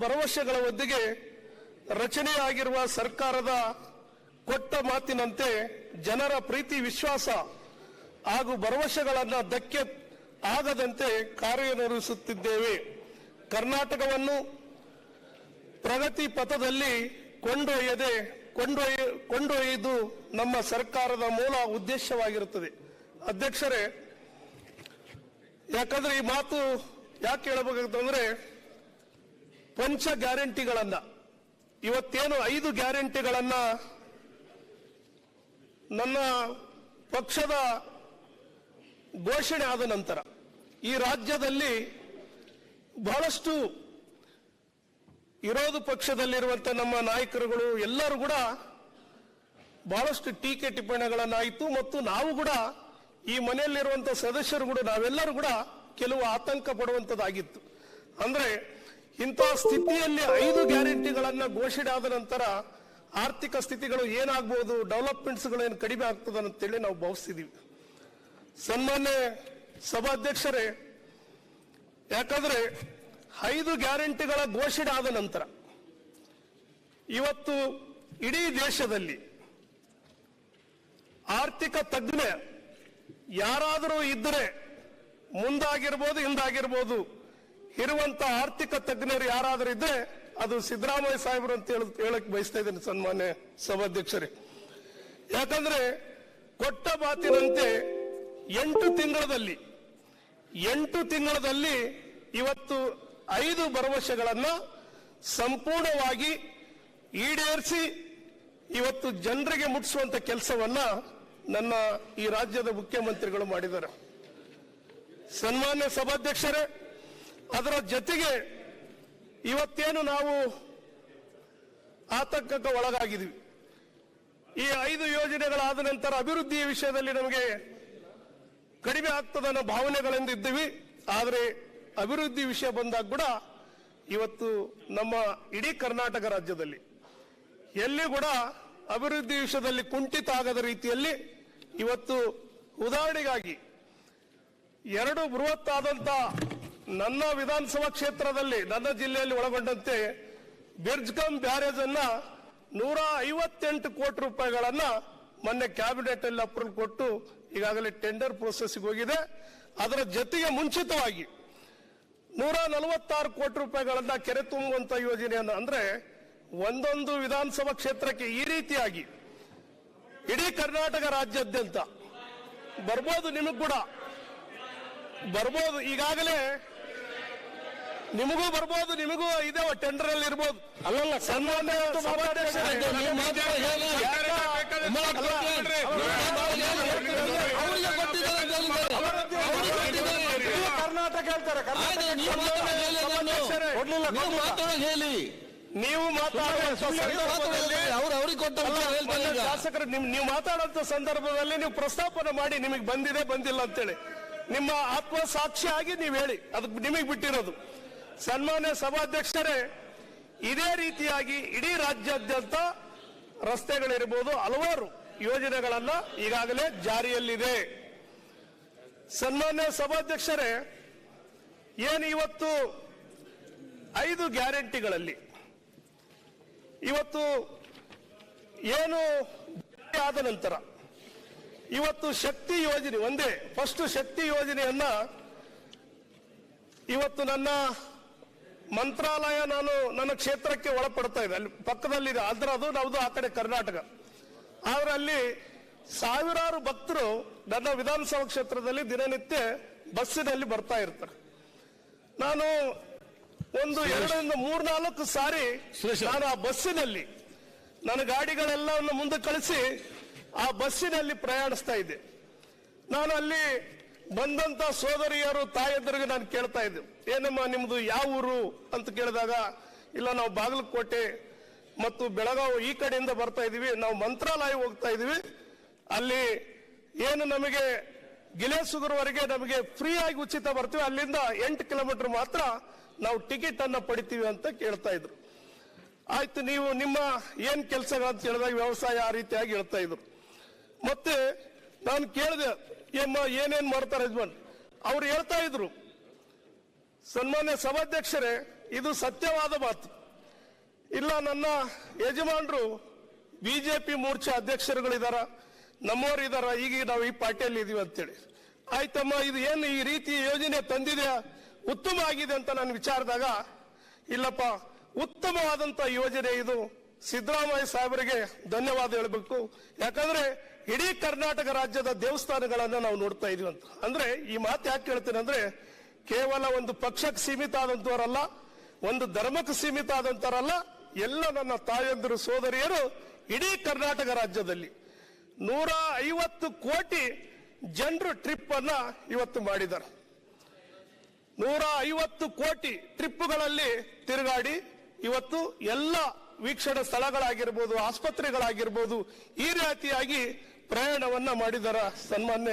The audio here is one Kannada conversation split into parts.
ಭರವಸೆಗಳ ಒದ್ದಿಗೆ ರಚನೆಯಾಗಿರುವ ಸರ್ಕಾರದ ಕೊಟ್ಟ ಮಾತಿನಂತೆ ಜನರ ಪ್ರೀತಿ, ವಿಶ್ವಾಸ ಹಾಗೂ ಭರವಸೆಗಳನ್ನು ಧಕ್ಕೆ ಆಗದಂತೆ ಕಾರ್ಯನಿರ್ವಹಿಸುತ್ತಿದ್ದೇವೆ. ಕರ್ನಾಟಕವನ್ನು ಪ್ರಗತಿ ಪಥದಲ್ಲಿ ಕೊಂಡೊಯ್ಯದೆ ಕೊಂಡೊಯ್ಯ ಕೊಂಡೊಯ್ಯುವುದು ನಮ್ಮ ಸರ್ಕಾರದ ಮೂಲ ಉದ್ದೇಶವಾಗಿರುತ್ತದೆ. ಅಧ್ಯಕ್ಷರೇ, ಯಾಕಂದ್ರೆ ಈ ಮಾತು ಯಾಕೆ ಹೇಳಬೇಕಂತಂದ್ರೆ ಪಂಚ ಗ್ಯಾರಂಟಿಗಳನ್ನ. ಇವತ್ತೇನು ಐದು ಗ್ಯಾರಂಟಿಗಳನ್ನ ನನ್ನ ಪಕ್ಷದ ಘೋಷಣೆ ಆದ ನಂತರ ಈ ರಾಜ್ಯದಲ್ಲಿ ಬಹಳಷ್ಟು ಇರೋದು ಪಕ್ಷದಲ್ಲಿರುವಂತ ನಮ್ಮ ನಾಯಕರುಗಳು ಎಲ್ಲರೂ ಕೂಡ ಬಹಳಷ್ಟು ಟೀಕೆ ಟಿಪ್ಪಣಿಗಳನ್ನಾಯಿತು ಮತ್ತು ನಾವು ಕೂಡ ಈ ಮನೆಯಲ್ಲಿರುವಂತ ಸದಸ್ಯರು ಕೂಡ ನಾವೆಲ್ಲರೂ ಕೂಡ ಕೆಲವು ಆತಂಕ ಪಡುವಂತದ್ದಾಗಿತ್ತು. ಅಂದ್ರೆ ಇಂತಹ ಸ್ಥಿತಿಯಲ್ಲಿ ಐದು ಗ್ಯಾರಂಟಿಗಳನ್ನ ಘೋಷಣೆ ಆದ ನಂತರ ಆರ್ಥಿಕ ಸ್ಥಿತಿಗಳು ಏನಾಗ್ಬೋದು ಡೆವಲಪ್ಮೆಂಟ್ಸ್ಗಳು ಏನು ಕಡಿಮೆ ಆಗ್ತದೆ ಅಂತೇಳಿ ನಾವು ಭಾವಿಸ್ತಿದೀವಿ. ಸನ್ಮಾನ್ಯ ಸಭಾಧ್ಯಕ್ಷರೇ, ಯಾಕಂದ್ರೆ ಐದು ಗ್ಯಾರಂಟಿಗಳ ಘೋಷಣೆ ಆದ ನಂತರ ಇವತ್ತು ಇಡೀ ದೇಶದಲ್ಲಿ ಆರ್ಥಿಕ ತಜ್ಞ ಯಾರಾದರೂ ಇದ್ದರೆ ಮುಂದಾಗಿರ್ಬೋದು, ಹಿಂದಾಗಿರ್ಬೋದು ಇರುವಂತ ಆರ್ಥಿಕ ತಜ್ಞರು ಯಾರಾದರೂ ಇದ್ರೆ ಅದು ಸಿದ್ದರಾಮಯ್ಯ ಸಾಹೇಬರು ಅಂತ ಹೇಳಿ ಹೇಳಕ್ ಬಯಸ್ತಾ ಇದ್ದೇನೆ ಸನ್ಮಾನ್ಯ ಸಭಾಧ್ಯಕ್ಷರೇ. ಯಾಕಂದ್ರೆ ಕೊಟ್ಟ ಮಾತಿನಂತೆ ಎಂಟು ತಿಂಗಳಲ್ಲಿ ಎಂಟು ತಿಂಗಳಲ್ಲಿ ಇವತ್ತು ಐದು ಭರವಸೆಗಳನ್ನ ಸಂಪೂರ್ಣವಾಗಿ ಈಡೇರಿಸಿ ಇವತ್ತು ಜನರಿಗೆ ಮುಟ್ಟಿಸುವಂತ ಕೆಲಸವನ್ನ ನನ್ನ ಈ ರಾಜ್ಯದ ಮುಖ್ಯಮಂತ್ರಿಗಳು ಮಾಡಿದ್ದಾರೆ. ಸನ್ಮಾನ್ಯ ಸಭಾಧ್ಯಕ್ಷರೇ ಅದರ ಜೊತೆಗೆ ಇವತ್ತೇನು ನಾವು ಆತಂಕಕ್ಕೆ ಒಳಗಾಗಿದ್ವಿ. ಈ ಐದು ಯೋಜನೆಗಳಾದ ನಂತರ ಅಭಿವೃದ್ಧಿಯ ವಿಷಯದಲ್ಲಿ ನಮಗೆ ಕಡಿಮೆ ಆಗ್ತದ ಅನ್ನೋ ಭಾವನೆಗಳಿಂದ ಇದ್ದೀವಿ. ಆದರೆ ಅಭಿವೃದ್ಧಿ ವಿಷಯ ಬಂದಾಗ ಕೂಡ ಇವತ್ತು ನಮ್ಮ ಇಡೀ ಕರ್ನಾಟಕ ರಾಜ್ಯದಲ್ಲಿ ಎಲ್ಲಿ ಕೂಡ ಅಭಿವೃದ್ಧಿ ವಿಷಯದಲ್ಲಿ ಕುಂಠಿತ ಆಗದ ರೀತಿಯಲ್ಲಿ ಇವತ್ತು ಉದಾಹರಣೆಗಾಗಿ ಎರಡು ಬೃಹತ್ತಾದಂತ ನನ್ನ ವಿಧಾನಸಭಾ ಕ್ಷೇತ್ರದಲ್ಲಿ, ನನ್ನ ಜಿಲ್ಲೆಯಲ್ಲಿ ಒಳಗೊಂಡಂತೆ ಬಿರ್ಜ್ಗಮ್ ಬ್ಯಾರೇಜ್ ಅನ್ನ ನೂರ ಐವತ್ತೆಂಟು ಕೋಟಿ ರೂಪಾಯಿಗಳನ್ನ ಮೊನ್ನೆ ಕ್ಯಾಬಿನೆಟ್ ಅಲ್ಲಿ ಅಪ್ರೂವಲ್ ಕೊಟ್ಟು ಈಗಾಗಲೇ ಟೆಂಡರ್ ಪ್ರೋಸೆಸ್ಗೆ ಹೋಗಿದೆ. ಅದರ ಜೊತೆಗೆ ಮುಂಚಿತವಾಗಿ ನೂರ ನಲವತ್ತಾರು ಕೋಟಿ ರೂಪಾಯಿಗಳನ್ನ ಕೆರೆ ತುಂಬುವಂತ ಯೋಜನೆಯನ್ನು ಅಂದ್ರೆ ಒಂದೊಂದು ವಿಧಾನಸಭಾ ಕ್ಷೇತ್ರಕ್ಕೆ ಈ ರೀತಿಯಾಗಿ ಇಡೀ ಕರ್ನಾಟಕ ರಾಜ್ಯಾದ್ಯಂತ ಬರ್ಬೋದು ನಿಮಗ್ ಕೂಡ. ಬರ್ಬೋದು. ಈಗಾಗಲೇ ನಿಮಗೂ ಬರ್ಬೋದು ನಿಮಗೂ ಇದೆ ಟೆಂಡರ್ ಅಲ್ಲಿ ಇರ್ಬೋದು ಅಲ್ಲಲ್ಲ ಸನ್ಮಾನ್ಯ. ಕರ್ನಾಟಕ ಹೇಳ್ತಾರೆ ಹೇಳಿ ನೀವು. ಶಾಸಕರು ನಿಮ್ ನೀವು ಮಾತಾಡುವಂತ ಸಂದರ್ಭದಲ್ಲಿ ನೀವು ಪ್ರಸ್ತಾಪನೆ ಮಾಡಿ ನಿಮಗೆ ಬಂದಿದೆ ಬಂದಿಲ್ಲ ಅಂತೇಳಿ ನಿಮ್ಮ ಆತ್ಮಸಾಕ್ಷಿಯಾಗಿ ನೀವು ಹೇಳಿ ಅದು ನಿಮಗೆ ಬಿಟ್ಟಿರೋದು ಸನ್ಮಾನ್ಯ ಸಭಾಧ್ಯಕ್ಷರೇ, ಇದೇ ರೀತಿಯಾಗಿ ಇಡೀ ರಾಜ್ಯಾದ್ಯಂತ ರಸ್ತೆಗಳಿರ್ಬೋದು, ಹಲವಾರು ಯೋಜನೆಗಳನ್ನ ಈಗಾಗಲೇ ಜಾರಿಯಲ್ಲಿದೆ. ಸನ್ಮಾನ್ಯ ಸಭಾಧ್ಯಕ್ಷರೇ, ಏನು ಇವತ್ತು ಐದು ಗ್ಯಾರಂಟಿಗಳಲ್ಲಿ, ಇವತ್ತು ಏನು ಆದ ನಂತರ, ಇವತ್ತು ಶಕ್ತಿ ಯೋಜನೆ, ಒಂದೇ ಫಸ್ಟ್ ಶಕ್ತಿ ಯೋಜನೆಯನ್ನ ಇವತ್ತು ನನ್ನ ಮಂತ್ರಾಲಯ ನಾನು ನನ್ನ ಕ್ಷೇತ್ರಕ್ಕೆ ಒಳಪಡ್ತಾ ಇದೆ ಅಲ್ಲಿ ಪಕ್ಕದಲ್ಲಿದೆ. ಆದ್ರೆ ಅದು ನಮ್ದು ಆ ಕಡೆ ಕರ್ನಾಟಕ. ಆದ್ರೆ ಅಲ್ಲಿ ಸಾವಿರಾರು ಭಕ್ತರು ನನ್ನ ವಿಧಾನಸಭಾ ಕ್ಷೇತ್ರದಲ್ಲಿ ದಿನನಿತ್ಯ ಬಸ್ಸಿನಲ್ಲಿ ಬರ್ತಾ ಇರ್ತಾರೆ. ನಾನು ಒಂದು ಎರಡರಿಂದ ಮೂರ್ನಾಲ್ಕು ಸಾರಿ ನಾನು ಆ ಬಸ್ಸಿನಲ್ಲಿ ನನ್ನ ಗಾಡಿಗಳೆಲ್ಲವನ್ನು ಮುಂದೆ ಕಳಿಸಿ ಆ ಬಸ್ಸಿನಲ್ಲಿ ಪ್ರಯಾಣಿಸ್ತಾ ಇದ್ದೆ. ನಾನು ಅಲ್ಲಿ ಬಂದಂತ ಸೋದರಿಯರು ತಾಯಂದ್ರಿಗೆ ನಾನು ಕೇಳ್ತಾ ಇದ್ದೆ. ಏನಮ್ಮ, ನಿಮ್ದು ಯಾವ ಊರು ಅಂತ ಕೇಳಿದಾಗ, ಇಲ್ಲ, ನಾವು ಬಾಗಲಕೋಟೆ ಮತ್ತು ಬೆಳಗಾವಿ ಈ ಕಡೆಯಿಂದ ಬರ್ತಾ ಇದೀವಿ ನಾವು ಮಂತ್ರಾಲಯ ಹೋಗ್ತಾ ಇದೀವಿ ಅಲ್ಲಿ ಏನು ನಮಗೆ ಗಿಲೇಸುಗರವರೆಗೆ ನಮಗೆ ಫ್ರೀ ಆಗಿ ಉಚಿತ ಬರ್ತೀವಿ. ಅಲ್ಲಿಂದ ಎಂಟು ಕಿಲೋಮೀಟರ್ ಮಾತ್ರ ನಾವು ಟಿಕೆಟ್ ಅನ್ನ ಪಡಿತೀವಿ ಅಂತ ಕೇಳ್ತಾ ಇದ್ರು. ಆಯ್ತು, ನೀವು ನಿಮ್ಮ ಏನ್ ಕೆಲಸಗಳಂತ ಹೇಳಿದಾಗ ವ್ಯವಸಾಯ ಆ ರೀತಿಯಾಗಿ ಹೇಳ್ತಾ ಇದ್ರು. ಮತ್ತೆ ನಾನು ಕೇಳಿದೆ ಏಮ್ಮ ಏನೇನು ಮಾಡ್ತಾರೆ ಯಜಮಾನ್? ಅವ್ರು ಹೇಳ್ತಾ ಇದ್ರು, ಸನ್ಮಾನ್ಯ ಸಭಾಧ್ಯಕ್ಷರೇ, ಇದು ಸತ್ಯವಾದ ಮಾತು. ಇಲ್ಲ, ನನ್ನ ಯಜಮಾನರು ಬಿಜೆಪಿ ಮೋರ್ಚಾ ಅಧ್ಯಕ್ಷರುಗಳಿದಾರ, ನಮ್ಮವರು ಇದಾರ, ಈಗ ನಾವು ಈ ಪಾರ್ಟಿಯಲ್ಲಿ ಇದೀವಿ ಅಂತೇಳಿ. ಆಯ್ತಮ್ಮ, ಇದು ಏನು ಈ ರೀತಿ ಯೋಜನೆ ತಂದಿದೆ ಉತ್ತಮ ಆಗಿದೆ ಅಂತ ನಾನು ವಿಚಾರದಾಗ, ಇಲ್ಲಪ್ಪ, ಉತ್ತಮವಾದಂತ ಯೋಜನೆ ಇದು. ಸಿದ್ದರಾಮಯ್ಯ ಸಾಹೇಬರಿಗೆ ಧನ್ಯವಾದ ಹೇಳಬೇಕು. ಯಾಕಂದ್ರೆ ಇಡೀ ಕರ್ನಾಟಕ ರಾಜ್ಯದ ದೇವಸ್ಥಾನಗಳನ್ನ ನಾವು ನೋಡ್ತಾ ಇದೀವಿ ಅಂತ. ಅಂದ್ರೆ ಈ ಮಾತು ಯಾಕೆ ಹೇಳ್ತೇನೆ ಅಂದ್ರೆ ಕೇವಲ ಒಂದು ಪಕ್ಷಕ್ಕೆ ಸೀಮಿತ ಆದಂತವರಲ್ಲ, ಒಂದು ಧರ್ಮಕ್ಕೆ ಸೀಮಿತ ಆದಂತವರಲ್ಲ, ಎಲ್ಲ ನನ್ನ ತಾಯಂದಿರು ಸೋದರಿಯರು ಇಡೀ ಕರ್ನಾಟಕ ರಾಜ್ಯದಲ್ಲಿ. ನೂರ ಐವತ್ತು ಕೋಟಿ ಜನರು ಟ್ರಿಪ್ ಅನ್ನ ಇವತ್ತು ಮಾಡಿದ್ದಾರೆ. ನೂರ ಐವತ್ತು ಕೋಟಿ ಟ್ರಿಪ್ಗಳಲ್ಲಿ ತಿರುಗಾಡಿ ಇವತ್ತು ಎಲ್ಲ ವೀಕ್ಷಣ ಸ್ಥಳಗಳಾಗಿರ್ಬೋದು, ಆಸ್ಪತ್ರೆಗಳಾಗಿರ್ಬೋದು, ಈ ರೀತಿಯಾಗಿ ಪ್ರಯಾಣವನ್ನ ಮಾಡಿದಾರ ಸನ್ಮಾನ್ಯ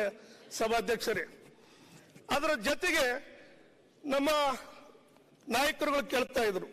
ಸಭಾಧ್ಯಕ್ಷರೇ. ಅದರ ಜೊತೆಗೆ ನಮ್ಮ ನಾಯಕರುಗಳು ಕೇಳ್ತಾ ಇದ್ರು.